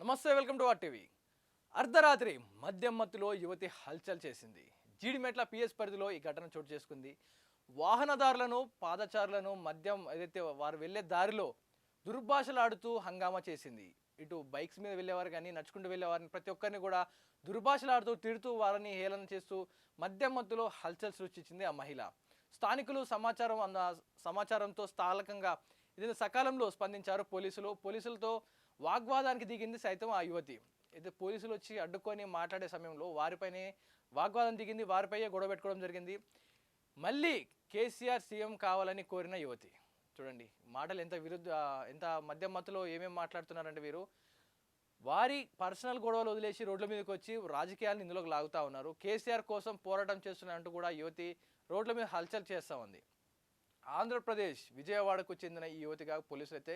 నమస్తే welcome to or TV అర్ధరాత్రి మద్యం మత్తులో యువతి హల్చల్ చేసింది. జీడిమెట్ల పిఎస్ పరిధిలో ఈ ఘటన చోటు చేసుకుంది. వాహనదారులను పాదచారులను మద్యం ఏదైతే వారు వెళ్ళే దారిలో దుర్భాషలాడుతూ హంగామా చేసింది. ఇటు బైక్స్ మీద వెళ్ళేవారు కానీ నడుచుకుంటూ వెళ్ళేవారిని ప్రతి ఒక్కరిని కూడా దుర్భాషలాడుతూ తిడుతూ వారిని హేళన చేస్తూ మద్యం మత్తులో హల్చల్ సృష్టించింది ఆ మహిళ. స్థానికులు సమాచారం అంద సమాచారంతో స్థానికంగా ఇది సకాలంలో స్పందించారు పోలీసులు. పోలీసులతో వాగ్వాదానికి దిగింది సైతం ఆ యువతి. అయితే పోలీసులు వచ్చి అడ్డుకొని మాట్లాడే సమయంలో వారిపైనే వాగ్వాదం దిగింది. వారిపై గొడవ పెట్టుకోవడం జరిగింది. మళ్ళీ కేసీఆర్ సీఎం కావాలని కోరిన యువతి. చూడండి మాటలు ఎంత విరుద్ధ ఎంత మధ్య మత్తులో ఏమేమి మాట్లాడుతున్నారంటే వీరు. వారి పర్సనల్ గొడవలు వదిలేసి రోడ్ల మీదకి వచ్చి రాజకీయాలను ఇందులోకి లాగుతా ఉన్నారు. కేసీఆర్ కోసం పోరాటం చేస్తున్నారంటూ కూడా యువతి రోడ్ల మీద హల్చల్ చేస్తూ ఉంది. ఆంధ్రప్రదేశ్ విజయవాడకు చెందిన ఈ యువతిగా పోలీసులు అయితే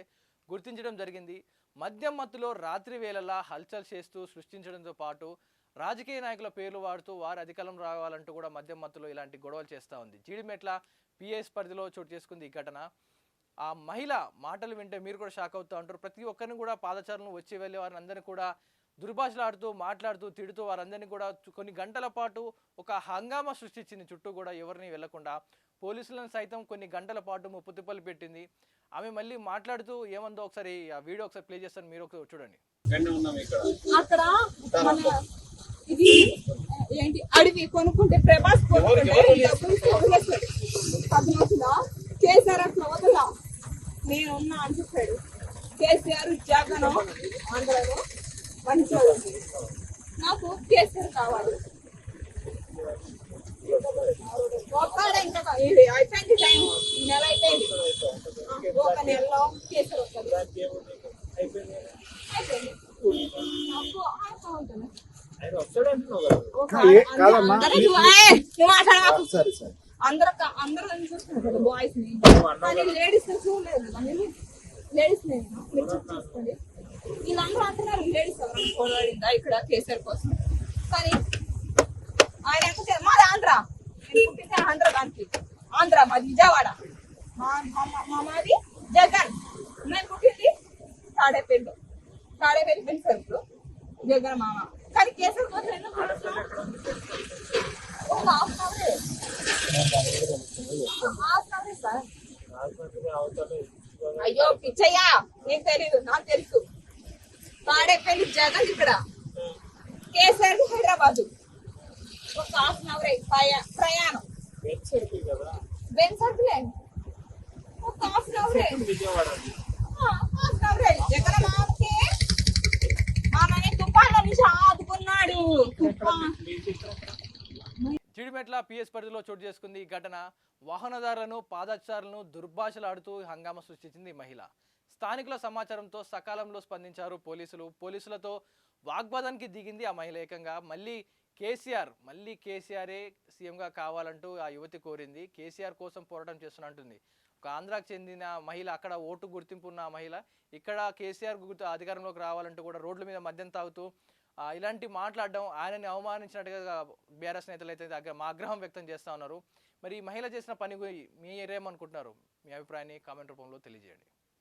గుర్తించడం జరిగింది. మద్యం మత్తులో రాత్రి వేళలా హల్చల్ చేస్తూ సృష్టించడంతో పాటు రాజకీయ నాయకుల పేర్లు వాడుతూ వారు అధికారం రావాలంటూ కూడా మద్యం మత్తులో ఇలాంటి గొడవలు చేస్తూ ఉంది. జీడిమెట్ల పిఎస్ పరిధిలో చోటు చేసుకుంది ఈ ఘటన. ఆ మహిళ మాటలు వింటే మీరు కూడా షాక్ అవుతూ ఉంటారు. ప్రతి ఒక్కరిని కూడా పాదచారులను వచ్చి వెళ్ళే వారిని అందరినీ కూడా దుర్భాషలాడుతూ మాట్లాడుతూ తిడుతూ వారందరినీ కూడా కొన్ని గంటల పాటు ఒక హంగామా సృష్టించింది. చుట్టూ కూడా ఎవరిని వెళ్ళకుండా పోలీసులను సైతం కొన్ని గంటల పాటు ముప్పు తిప్పలు పెట్టింది. ఆమె మళ్ళీ మాట్లాడుతూ ఏమందో ఒకసారి ఆ వీడియో ఒకసారి ప్లే చేస్తాను. మీరు ఒకసారి చూడండి. ఎన్ని ఉన్నాం ఇక్కడ. అక్కడ ఇది ఏంటి అడవి కొనుక్కుంటే ప్రభాస్ కేసీఆర్ అట్లా వదలా? నేను ఉన్నా అని చెప్పాడు. కేసీఆర్ జగన్ ఆంధ్రలో నాకు కేసీఆర్ కావాలి. ఒక్కడే ఇంకా అయిపోయింది టైం. నెల అయిపోయింది. ఒక నెలలో కేసీఆర్ వస్తుంది. అయిపోయింది. అందరూ చూస్తున్నారు బాయ్స్ని. లేడీస్ చూడలేదు లేడీస్ని మీరు చేసుకోండి. వీళ్ళందరూ అంటున్నారు పోరాడిందా ఇక్కడ కేసీఆర్ కోసం? కానీ ఆయన ఎంత మాది ఆంధ్ర. నేను పుట్టింది ఆంధ్ర దానికి. ఆంధ్ర మాది విజయవాడ. మా మాది జగన్. నేను పుట్టింది తాడేపల్లి. తాడేపల్లి పెంచారు జగన్ మామ. కానీ కేసీఆర్ కోసం ఎందుకు హాఫ్ అయ్యో పిచ్చయ్యా నీకు తెలీదు నాకు తెలుసు తాడేపల్లి జగన్ ఇక్కడ. కేసీఆర్ హైదరాబాద్. ఒక హాఫ్ అన్ అవర్ ప్రయాణం. బెడ్ బెన్ సర్కిలే ఒక half an hour half an అవరే Jagan మామకి ఆమెని తుఫాన్ల నుంచి ఆదుకున్నాడు. తుఫాన్ జీడిమెట్ల పిఎస్ పరిధిలో చోటు చేసుకుంది ఈ ఘటన. వాహనదారులను పాదచారులను దుర్భాషలాడుతూ హంగామా సృష్టించింది మహిళ. స్థానికుల సమాచారంతో సకాలంలో స్పందించారు పోలీసులు. పోలీసులతో వాగ్వాదానికి దిగింది ఆ మహిళ ఏకంగా. మళ్ళీ కేసీఆర్ మళ్ళీ కేసీఆరే సీఎంగా కావాలంటూ ఆ యువతి కోరింది. కేసీఆర్ కోసం పోరాటం చేస్తున్నట్టుంది. ఒక ఆంధ్రాకు చెందిన మహిళ అక్కడ ఓటు గుర్తింపు ఉన్న మహిళ ఇక్కడ కేసీఆర్ గుర్తు అధికారంలోకి రావాలంటూ కూడా రోడ్ల మీద మద్యం తాగుతూ ఇలాంటి మాట్లాడడం ఆయనని అవమానించినట్టుగా బీఆర్ఎస్ నేతలు అయితే మా ఆగ్రహం వ్యక్తం చేస్తా ఉన్నారు. మరి ఈ మహిళ చేసిన పని మీరేమనుకుంటున్నారు మీ అభిప్రాయాన్ని కామెంట్ రూపంలో తెలియజేయండి.